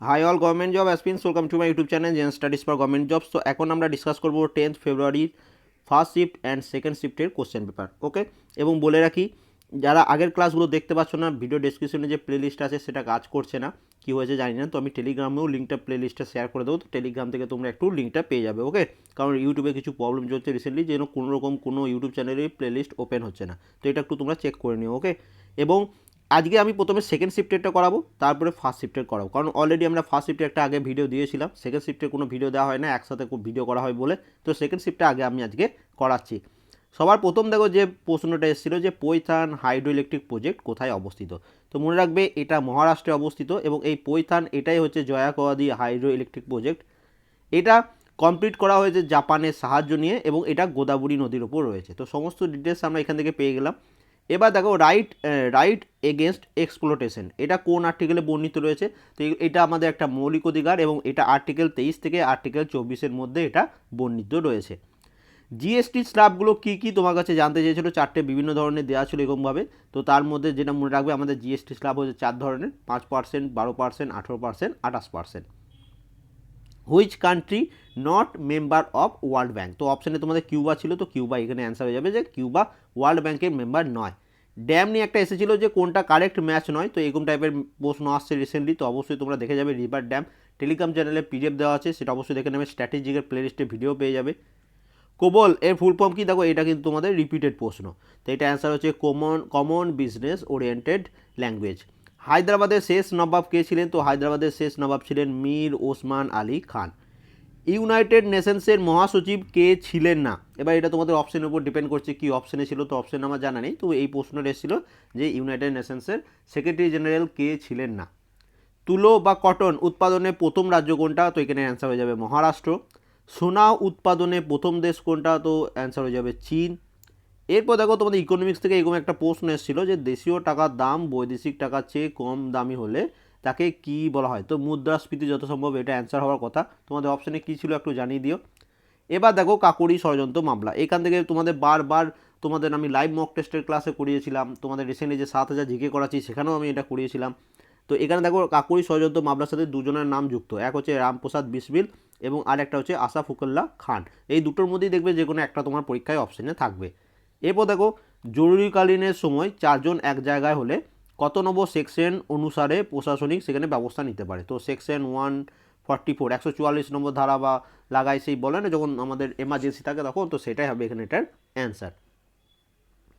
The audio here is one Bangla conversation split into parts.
Hi all government job aspirants welcome to my YouTube channel zen studies for government jobs তো এখন আমরা ডিসকাস করব টেন্থ ফেব্রুয়ারির ফার্স্ট শিফট অ্যান্ড সেকেন্ড শিফটের কোশ্চেন পেপার ওকে এবং বলে রাখি, যারা আগের ক্লাসগুলো দেখতে পাচ্ছ না ভিডিও ডেসক্রিপশনে যে প্লেলিস্ট আছে, সেটা কাজ করছে না। কী হয়েছে জানি না, তো আমি টেলিগ্রামেও লিঙ্কটা প্লেলিস্টটা শেয়ার করে দেবো। তো টেলিগ্রাম থেকে তোমরা একটু লিঙ্কটা পেয়ে যাবে ওকে কারণ ইউটিউবে কিছু প্রবলেম চলছে রিসেন্টলি যেন কোনো রকম কোনো ইউটিউব চ্যানেলের প্লেলিস্ট ওপেন হচ্ছে না। তো এটা একটু তোমরা চেক করে নিও ওকে এবং আজকে আমি প্রথমে সেকেন্ড শিফটেরটা করাবো, তারপরে ফার্স্ট শিফটের করাবো। কারণ অলরেডি আমরা ফার্স্ট শিফটে একটা আগে ভিডিও দিয়েছিলাম সেকেন্ড শিফটে কোনো ভিডিও দেওয়া হয় না, একসাথে ভিডিও করা হয় বলে। তো সেকেন্ড শিফটে আগে আমি আজকে করাচ্ছি। সবার প্রথম দেখো যে প্রশ্নটা এসেছিল যে পৈথান হাইড্রো ইলেকট্রিক প্রজেক্ট কোথায় অবস্থিত? তো মনে রাখবে এটা মহারাষ্ট্রে অবস্থিত এবং এই পৈথান এটাই হচ্ছে জয়াকোয়াদি হাইড্রো ইলেকট্রিক প্রজেক্ট। এটা কমপ্লিট করা হয়েছে জাপানের সাহায্য নিয়ে এবং এটা গোদাবরী নদীর ওপর রয়েছে। তো সমস্ত ডিটেলস আমরা এখান থেকে পেয়ে গেলাম। এবার দেখো রাইট রাইট এগেনস্ট এক্সপ্লোটেশন এটা কোন আর্টিকেলে বর্ণিত রয়েছে? তো এটা আমাদের একটা মৌলিক অধিকার এবং এটা আর্টিকেল তেইশ থেকে আর্টিকেল চব্বিশের মধ্যে এটা বর্ণিত রয়েছে। জিএসটি স্ল্যাবগুলো কী কী তোমার কাছে জানতে চেয়েছিলো? চারটে বিভিন্ন ধরনের দেওয়া ছিল এরকমভাবে। তো তার মধ্যে যেটা মনে রাখবে, আমাদের জিএসটি স্ল্যাব হচ্ছে চার ধরনের, পাঁচ পার্সেন্ট বারো পার্সেন্ট আঠেরো পার্সেন্ট আঠাশ percent which country not member of world bank তো অপশানে তোমাদের কিউবা ছিল, তো কিউবা এখানে অ্যান্সার হয়ে যাবে যে কিউবা ওয়ার্ল্ড ব্যাঙ্কের মেম্বার নয়। ড্যাম নিয়ে একটা এসেছিল যে কোনটা কারেক্ট ম্যাচ নয়, তো এরকম টাইপের প্রশ্ন আসছে রিসেন্টলি তো অবশ্যই তোমরা দেখে যাবে রিভার ড্যাম টেলিগ্রাম চ্যানেলে পিডিএফ দেওয়া আছে, সেটা অবশ্যই দেখে নেবে স্ট্র্যাটেজিকের প্লেলিস্টে ভিডিও পেয়ে যাবে। কোবল এর ফুল ফর্ম কি? দেখো, এটা কিন্তু তোমাদের রিপিটেড প্রশ্ন। তো এটা অ্যান্সার হচ্ছে common common business oriented language হায়দ্রাবাদের শেষ নবাব কে ছিলেন? তো হায়দ্রাবাদের শেষ নবাব ছিলেন মীর ওসমান আলী খান। ইউনাইটেড নেশনসের মহাসচিব কে ছিলেন না? এবার এটা তোমাদের অপশনের উপর ডিপেন্ড করছে কি অপশনে ছিল, তো অপশন আমার জানা নেই। তো এই প্রশ্নটা এসেছিল যে ইউনাইটেড নেশনসের সেক্রেটারি জেনারেল কে ছিলেন না। তুলো বা কটন উৎপাদনে প্রথম রাজ্য কোনটা? তো এখানে অ্যান্সার হয়ে যাবে মহারাষ্ট্র। সোনা উৎপাদনে প্রথম দেশ কোনটা? তো অ্যান্সার হয়ে যাবে চীন। এরপর দেখো তোমাদের ইকোনমিক্স থেকে এরকম একটা প্রশ্ন এসেছিল যে দেশীয় টাকার দাম বৈদেশিক টাকার চেয়ে কম দামি হলে তাকে কি বলা হয়? তো মুদ্রাস্ফীতি যত সম্ভব এটা অ্যান্সার হওয়ার কথা। তোমাদের অপশানে কী ছিল একটু জানিয়ে দিও। এবার দেখো কাকুরি ষড়যন্ত্র মামলা। এখান থেকে তোমাদের বারবার তোমাদের আমি লাইভ মক টেস্টের ক্লাসে করিয়েছিলাম। তোমাদের রিসেন্টলি যে সাত হাজার জিকে করাচ্ছি, সেখানেও আমি এটা করিয়েছিলাম। তো এখানে দেখো কাকুরি ষড়যন্ত্র মামলার সাথে দুজনের নাম যুক্ত। এক হচ্ছে রামপ্রসাদ বিসমিল এবং আর একটা হচ্ছে আসাফুকুল্লাহ খান। এই দুটোর মধ্যেই দেখবে যে কোনো একটা তোমার পরীক্ষায় অপশানে থাকবে। এরপর দেখো জরুরিকালীনের সময় চারজন এক জায়গায় হলে কত নম্বর সেকশন অনুসারে প্রশাসনিক সেখানে ব্যবস্থা নিতে পারে? তো সেকশন ওয়ান ফর্টি ফোর, একশো চুয়াল্লিশ নম্বর ধারা বা লাগাই সেই বলে না, যখন আমাদের এমার্জেন্সি থাকে তখন, তো সেটাই হবে এখানে এটার অ্যান্সার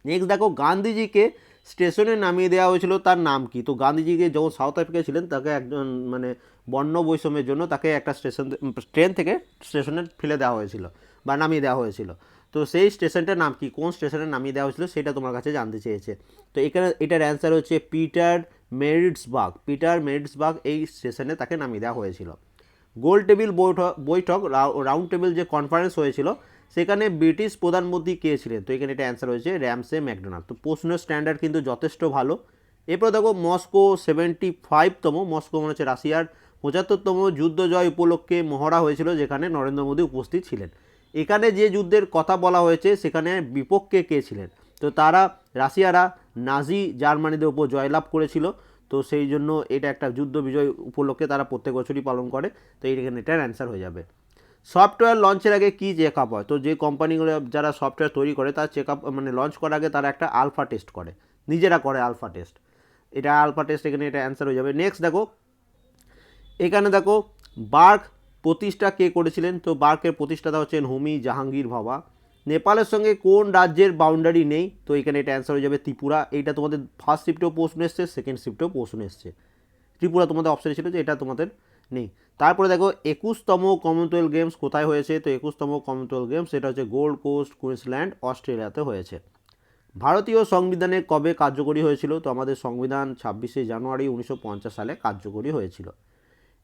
নেক্সট দেখো, গান্ধীজিকে স্টেশনে নামিয়ে দেওয়া হয়েছিল, তার নাম কি? তো গান্ধীজিকে যখন সাউথ আফ্রিকায় ছিলেন, তাকে একজন মানে বর্ণ বৈষম্যের জন্য তাকে একটা স্টেশন ট্রেন থেকে স্টেশনে ফেলে দেওয়া হয়েছিল বা নামিয়ে দেওয়া হয়েছিল। তো সেই স্টেশনটার নাম কি? কোন স্টেশনে নামিয়ে দেওয়া হয়েছিল সেটা তোমার কাছে জানতে চেয়েছে। তো এখানে এটার অ্যান্সার হচ্ছে পিটার মেরিটসবার্গ পিটার মেরিটসবার্গ এই স্টেশনে তাকে নামিয়ে দেওয়া হয়েছিল। গোল টেবিল বৈঠক বৈঠক রাউন্ড টেবিল যে কনফারেন্স হয়েছিল, সেখানে ব্রিটিশ প্রধানমন্ত্রী কে ছিলেন? তো এখানে এটা অ্যান্সার হয়েছে র্যামসে ম্যাকডোনাল্ড। তো প্রশ্নের স্ট্যান্ডার্ড কিন্তু যথেষ্ট ভালো। এরপর দেখো মস্কো সেভেন্টি ফাইভতম, মস্কো মনে হচ্ছে রাশিয়ার পঁচাত্তরতম যুদ্ধ জয় উপলক্ষে মহড়া হয়েছিল, যেখানে নরেন্দ্র মোদী উপস্থিত ছিলেন। এখানে যে যুদ্ধের কথা বলা হয়েছে, সেখানে বিপক্ষে কে ছিলেন? তো তারা, রাশিয়ারা নাজি জার্মানিদের উপর জয়লাভ করেছিল। তো সেই জন্য এটা একটা যুদ্ধ বিজয় উপলক্ষে তারা প্রত্যেক বছরই পালন করে। তো এখানে এটার অ্যান্সার হয়ে যাবে। সফটওয়্যার লঞ্চের আগে কী চেক আপ হয়? তো যে কোম্পানিগুলো যারা সফটওয়্যার তৈরি করে, তার চেক আপ মানে লঞ্চ করার আগে তারা একটা আলফা টেস্ট করে। নিজেরা করে আলফা টেস্ট এটা আলফা টেস্ট এখানে এটা অ্যান্সার হয়ে যাবে। নেক্সট দেখো, এখানে দেখো বার্ক প্রতিষ্ঠা কে করেছিলেন? তো বার্কের প্রতিষ্ঠাতা হচ্ছেন হোমি জাহাঙ্গীর ভাবা। নেপালের সঙ্গে কোন রাজ্যের বাউন্ডারি নেই? তো এখানে এটা অ্যান্সার হয়ে যাবে ত্রিপুরা। এইটা তোমাদের ফার্স্ট শিফটেও প্রশ্ন এসছে সেকেন্ড শিফটেও প্রশ্ন এসছে। ত্রিপুরা তোমাদের অপশানে ছিল যে এটা তোমাদের নেই। তারপরে দেখো, একুশতম কমনওয়েলথ গেমস কোথায় হয়েছে? তো একুশতম কমনওয়েলথ গেমস সেটা হচ্ছে গোল্ড কোস্ট কুইন্সল্যান্ড অস্ট্রেলিয়াতে হয়েছে। ভারতীয় সংবিধানে কবে কার্যকরী হয়েছিল? তো আমাদের সংবিধান ছাব্বিশে জানুয়ারি উনিশশো পঞ্চাশ সালে কার্যকরী হয়েছিল।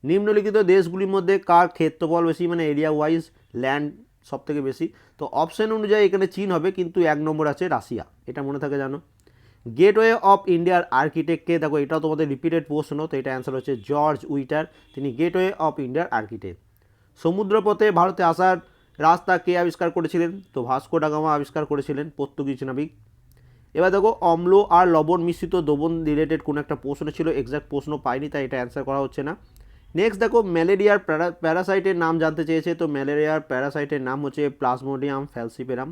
নিম্নলিখিত দেশগুলির মধ্যে কার ক্ষেত্রফল বেশি মানে এরিয়া ওয়াইজ ল্যান্ড সব থেকে বেশি? তো অপশন অনুযায়ী এখানে চীন হবে, কিন্তু এক নম্বর আছে রাশিয়া। এটা মনে থাকে জানো? গেটওয়ে অফ ইন্ডিয়ার আর্কিটেক্টকে দেখো এটাও তোমাদের রিপিটেড প্রশ্ন, তো এটা অ্যান্সার হচ্ছে জর্জ উইটার তিনি গেটওয়ে অফ ইন্ডিয়ার আর্কিটেক্ট সমুদ্রপথে ভারতে আসার রাস্তা কে আবিষ্কার করেছিলেন? তো ভাস্কো ডাগামা আবিষ্কার করেছিলেন, পর্তুগিজ নাবিক। এবার দেখো, অম্ল আর লবণ মিশ্রিত দ্রবণ রিলেটেড কোনো একটা প্রশ্ন ছিল এক্সাক্ট প্রশ্ন পাইনি, তাই এটা অ্যান্সার করা হচ্ছে না। নেক্সট দেখো, ম্যালেরিয়ার প্যারা, প্যারাসাইটের নাম জানতে চেয়েছে, তো ম্যালেরিয়ার প্যারাসাইটের নাম হচ্ছে প্লাজমোডিয়াম ফ্যালসিপেরাম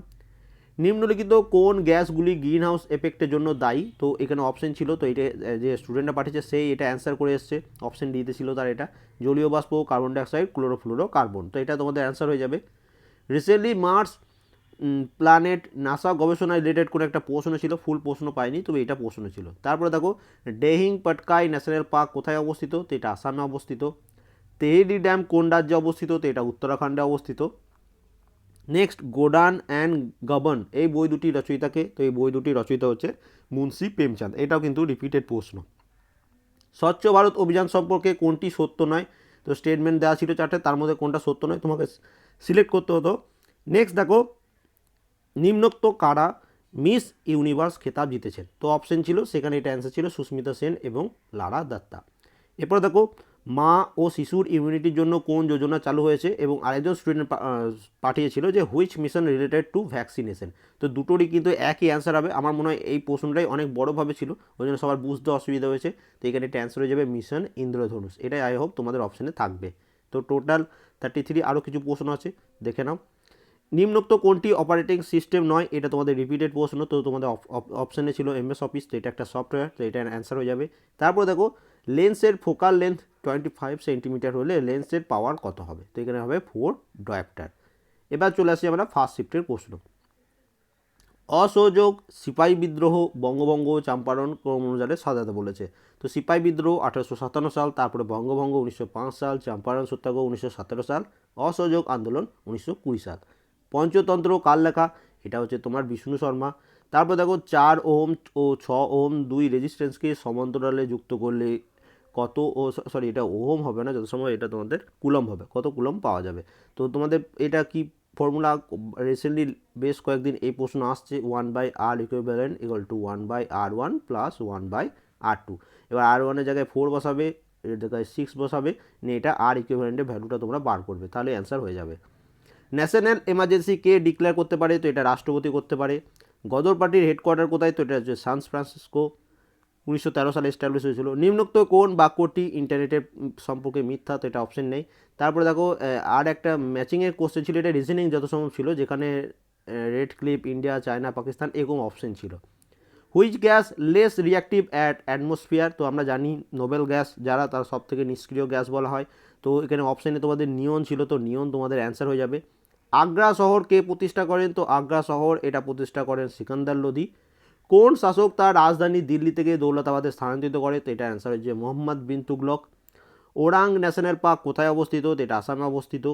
নিম্নলিখিত কোন গ্যাসগুলি গ্রিন হাউস এফেক্টের জন্য দায়ী? তো এখানে অপশন ছিল, তো এটা যে স্টুডেন্টরা পাঠিয়েছে, সেই এটা অ্যান্সার করে এসছে। অপশন ডিতে ছিল তার এটা। জলীয় বাষ্প কার্বন ডাইঅক্সাইড ক্লোরোফ্লোরো কার্বন তো এটা তোমাদের অ্যান্সার হয়ে যাবে। রিসেন্টলি মার্স প্ল্যানেট নাসা গবেষণা রিলেটেড কোনো একটা প্রশ্ন ছিল ফুল প্রশ্ন পাইনি, তবে এটা প্রশ্ন ছিল। তারপরে দেখো ডেহিং পটকাই ন্যাশনাল পার্ক কোথায় অবস্থিত? তো এটা আসামে অবস্থিত। তেহেরি ড্যাম কোন রাজ্যে অবস্থিত? তো এটা উত্তরাখণ্ডে অবস্থিত। নেক্সট গোডান অ্যান্ড গবন এই বই দুটি রচয়িতাকে, তো এই বই দুটি রচয়িতা হচ্ছে মুন্সি প্রেমচাঁদ। এটাও কিন্তু রিপিটেড প্রশ্ন। স্বচ্ছ ভারত অভিযান সম্পর্কে কোনটি সত্য নয়? তো স্টেটমেন্ট দেওয়া ছিল চারটে, তার মধ্যে কোনটা সত্য নয়? তোমাকে সিলেক্ট করতে হতো। নেক্সট দেখো নিম্নোক্ত কারা মিস ইউনিভার্স খেতাব জিতেছেন? তো অপশন ছিল, সেখানে এটা অ্যান্সার ছিল সুস্মিতা সেন এবং লারা দত্তা। এরপর দেখো, মা ও শিশুর ইমিউনিটির জন্য কোন যোজনা চালু হয়েছে এবং আরেকজন স্টুডেন্ট পাঠিয়েছিল যে which mission related to vaccination তো দুটোরই কিন্তু একই অ্যান্সার হবে। আমার মনে হয় এই প্রশ্নটাই অনেক বড়োভাবে ছিল, ওই জন্য সবার বুঝতে অসুবিধা হয়েছে। তো এখানে এটা অ্যান্সার হয়ে যাবে মিশন ইন্দ্রধনুষ। এটাই আই হোপ তোমাদের অপশানে থাকবে। তো টোটাল থার্টি থ্রি আরও কিছু প্রশ্ন আছে, দেখে নাও। নিম্নোক্ত কোনটি অপারেটিং সিস্টেম নয়, এটা তোমাদের রিপিটেড প্রশ্ন, তো তোমাদের অপশানে ছিল এমএস অফিস তো এটা একটা সফটওয়্যার তো এটা অ্যান্সার হয়ে যাবে। তারপর দেখো লেন্সের focal length twenty five centimetre হলে লেন্সের পাওয়ার কত হবে? তো এখানে হবে ফোর ডয়াপ্টার এবার চলে আসি আমরা ফার্স্ট শিফটের প্রশ্ন। অসহযোগ সিপাহী বিদ্রোহ বঙ্গভঙ্গ চাম্পারণ ক্রম অনুসারে সাজাতে বলেছে। তো সিপাহী বিদ্রোহ আঠারোশো সাতান্ন সাল, তারপরে বঙ্গভঙ্গ উনিশশো পাঁচ সাল, চাম্পারণ সত্যাগ্রহ উনিশশো সতেরো সাল, অসহযোগ আন্দোলন উনিশশো কুড়ি সাল। পঞ্চতন্ত্র কার লেখা? এটা হচ্ছে তোমার বিষ্ণু শর্মা। তারপর দেখো চার ওম ও ছ ওম দুই রেজিস্ট্যান্সকে সমান্তরালে যুক্ত করলে কত ও সরি এটা ওহম হবে না, যত সময় এটা তোমাদের কুলম হবে, কত কুলম পাওয়া যাবে। তো তোমাদের এটা কি ফর্মুলা? রিসেন্টলি বেশ কয়েকদিন এই প্রশ্ন আসছে one by R equivalent equal to one by R one plus one by R two এবার আর ওয়ানের জায়গায় ফোর বসাবে জায়গায় সিক্স বসাবে, নিয়ে এটা আর ইকুইভ্যালেন্টের ভ্যালুটা তোমরা বার করবে, তাহলে অ্যান্সার হয়ে যাবে। ন্যাশনাল এমার্জেন্সি কে ডিক্লেয়ার করতে পারে, তো এটা রাষ্ট্রপতি করতে পারে। গদর পার্টির হেডকোয়ার্টার কোথায়, তো এটা হচ্ছে সান ফ্রান্সিসকো। উনিশশো তেরো সালে এস্টাবলিশ হয়েছিল। নিম্নোক্ত কোন বাক্যটি ইন্টারনেটের সম্পর্কে মিথ্যা, তো এটা অপশন নেই। তারপরে দেখো আর একটা ম্যাচিংয়ের কোশ্চেন ছিল, এটা রিজনিং যত সম্ভব ছিল, যেখানে red clip India China Pakistan এরকম অপশন ছিল। Which gas less reactive at atmosphere তো আমরা জানি নোবেল গ্যাস যারা তার সব থেকে নিষ্ক্রিয় গ্যাস বলা হয়। তো এখানে অপশানে তোমাদের নিয়ন ছিল, তো নিয়ন তোমাদের অ্যান্সার হয়ে যাবে। আগ্রা শহর কে প্রতিষ্ঠা করেন? তো আগ্রা শহর, এটা প্রতিষ্ঠা করেন সিকান্দার লোধি। কোন শাসক তার রাজধানী দিল্লি থেকে দৌলতাবাদে স্থানান্তরিত করে? তো এটা অ্যান্সার হচ্ছে মোহাম্মদ বিন তুগলক। ওরাং ন্যাশনাল পার্ক কোথায় অবস্থিত? তো এটা আসামে অবস্থিত।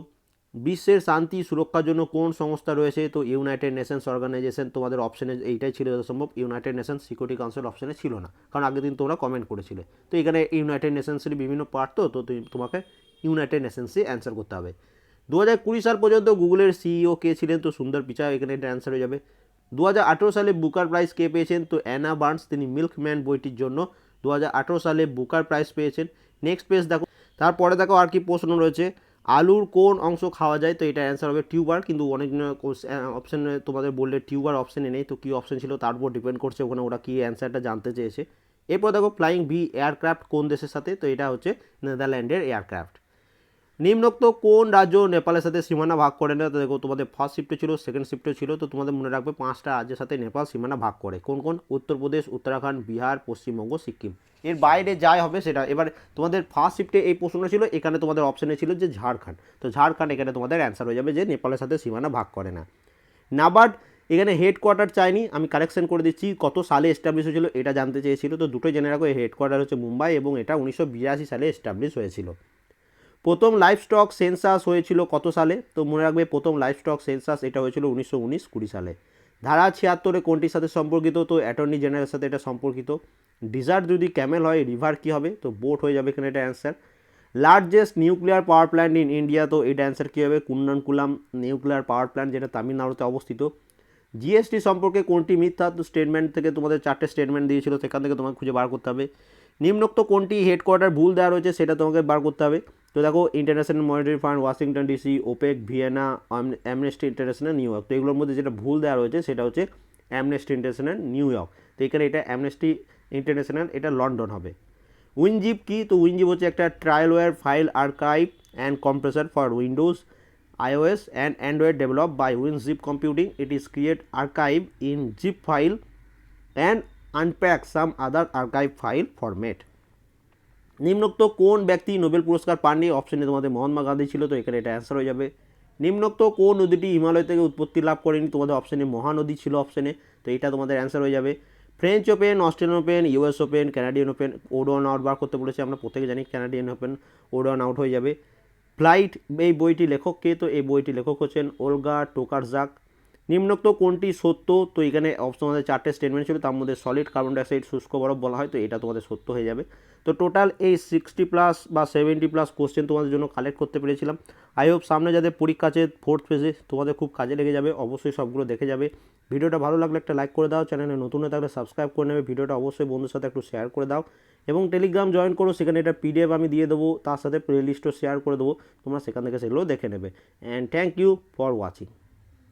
বিশ্বের শান্তি সুরক্ষার জন্য কোন সংস্থা রয়েছে? তো ইউনাইটেড নেশনস অর্গানাইজেশন, তোমাদের অপশানে এইটাই ছিল সম্ভব ইউনাইটেড নেশনস সিকিউরিটি কাউন্সিল অপশানে ছিল না। কারণ আগের দিন তোমরা কমেন্ট করেছিলে। তো এখানে ইউনাইটেড নেশনসের বিভিন্ন পার্ট তো তো তুমি- তোমাকে ইউনাইটেড নেশনসে অ্যান্সার করতে হবে। দু হাজার কুড়ি সাল পর্যন্ত গুগলের সিইও কে ছিলেন তো সুন্দর পিচাই এখানে এটা অ্যান্সার হয়ে যাবে। দু হাজার আঠেরো সালে বুকার প্রাইজ কে পেয়েছেন তো অ্যানা বার্নস, তিনি মিল্কম্যান বইটির জন্য দু হাজার আঠেরো সালে বুকার প্রাইজ পেয়েছেন। নেক্সট পেজ দেখো, তারপরে দেখো আর কি প্রশ্ন রয়েছে। আলুর কোন অংশ খাওয়া যায়? তো এটা অ্যান্সার হবে টিউবার, কিন্তু অনেক অপশান তোমাদের বললে টিউবার অপশানে নেই, তো কী অপশান ছিল তার উপর ডিপেন্ড করছে ওখানে ওরা কী অ্যান্সারটা জানতে চেয়েছে। এরপর দেখো ফ্লাইং ভি এয়ারক্রাফট কোন দেশের সাথে? তো এটা হচ্ছে নেদারল্যান্ডের এয়ারক্রাফট নিম্নোক্ত কোন রাজ্য নেপালের সাথে সীমানা ভাগ করে না দেখো, তোমাদের ফার্স্ট শিফটে ছিল সেকেন্ড শিফটে ছিল, তো তোমাদের মনে রাখবে পাঁচটা রাজ্যের সাথে নেপাল সীমানা ভাগ করে। কোন কোন? উত্তরপ্রদেশ, উত্তরাখণ্ড, বিহার, পশ্চিমবঙ্গ, সিকিম। এর বাইরে যাই হবে সেটা, এবার তোমাদের ফার্স্ট শিফটে এই প্রশ্নটা ছিল, এখানে তোমাদের অপশানে ছিল যে ঝাড়খণ্ড। তো ঝাড়খণ্ড এখানে তোমাদের অ্যান্সার হয়ে যাবে যে নেপালের সাথে সীমানা ভাগ করে না। নাবার্ড, এখানে হেডকোয়ার্টার চাইনি, আমি কারেকশন করে দিচ্ছি, কত সালে এস্টাবলিশ হয়েছিল এটা জানতে চেয়েছিল। তো দুটোই জেনে রাখো হেডকোয়ার্টার হচ্ছে মুম্বাই এবং এটা উনিশশো বিরাশি সালে এস্টাবলিশ হয়েছিল। প্রথম লাইফ স্টক সেন্সাস হয়েছিল কত সালে? তো মনে রাখবে প্রথম লাইফ স্টক সেন্সাস এটা হয়েছিল উনিশশো উনিশ কুড়ি সালে। ধারা ছিয়াত্তরে কোনটির সাথে সম্পর্কিত? তো অ্যাটর্নি জেনারেলের সাথে এটা সম্পর্কিত। ডিজার্ট যদি ক্যামেল হয়, রিভার কী হবে? তো বোট হয়ে যাবে এখানে এটা answer largest nuclear power plant in India তো এটা অ্যান্সার কী হবে? কুন্নানকুলাম নিউক্লিয়ার পাওয়ার প্ল্যান্ট যেটা তামিলনাড়ুতে অবস্থিত। জিএসটি সম্পর্কে কোনটি মিথ্যা? তো স্টেটমেন্ট থেকে তোমাদের চারটে স্টেটমেন্ট দিয়েছিল, সেখান থেকে তোমাকে খুঁজে বার করতে হবে। নিম্নোক্ত কোনটি হেডকোয়ার্টার ভুল দেওয়া রয়েছে, সেটা তোমাকে বার করতে হবে। তো দেখো International Monetary Fund Washington DC OPEC Vienna Amnesty International New York তো এগুলোর মধ্যে যেটা ভুল দেওয়া রয়েছে সেটা হচ্ছে অ্যামনেস্টি ইন্টারন্যাশনাল নিউ ইয়র্ক তো এখানে এটা অ্যামনেস্টি ইন্টারন্যাশনাল এটা লন্ডন হবে উইনজিপ কি তো উইনজিপ হচ্ছে একটা trialware file archive and compressor for Windows iOS and Android developed by WinZip Computing. It is create archive in zip file and unpack some other archive file format. নিম্নোক্ত কোন ব্যক্তি নোবেল পুরস্কার পাননি? অপশনে তোমাদের মহাত্মা গান্ধী ছিল, তো এখানে এটা অ্যান্সার হয়ে যাবে। নিম্নোক্ত কোন নদীটি হিমালয় থেকে উৎপত্তি লাভ করেনি? তোমাদের অপশনে মহানদী ছিল অপশনে তো এটা তোমাদের অ্যান্সার হয়ে যাবে। French Open Australian Open US Open Canadian Open odd one out বার করতে বলেছে আমরা, প্রত্যেকে জানি ক্যানাডিয়ান ওপেন ওডন আউট হয়ে যাবে। ফ্লাইট এই বইটি লেখক কে? তো এই বইটি লেখক হচ্ছেন ওলগা টোকারজাক নিম্নোক্ত কোনটি সত্য? তো এখানে অপশন আমাদের চারটে স্টেটমেন্ট ছিল, তার মধ্যে সলিড কার্বন ডাইঅক্সাইড শুষ্ক বরফ বলা হয়, তো এটা তোমাদের সত্য হয়ে যাবে। তো টোটাল এই সিক্সটি প্লাস বা সেভেন্টি প্লাস কোশ্চেন তোমাদের জন্য কালেক্ট করতে পেরেছিলাম। আই হোপ সামনে যাদের পরীক্ষা আছে ফোর্থ ফেজে তোমাদের খুব কাজে লেগে যাবে, অবশ্যই সবগুলো দেখে যাবে। ভিডিওটা ভালো লাগলে একটা লাইক করে দাও চ্যানেলে নতুন হয়ে থাকলে সাবস্ক্রাইব করে নেবে, ভিডিওটা অবশ্যই বন্ধুর সাথে একটু শেয়ার করে দাও। এবং টেলিগ্রাম জয়েন করো, সেখানে এটা পিডিএফ আমি দিয়ে দেবো, তার সাথে প্লে লিস্টও শেয়ার করে দেবো, তোমরা সেখান থেকে সেগুলো দেখে নেবে। And thank you for watching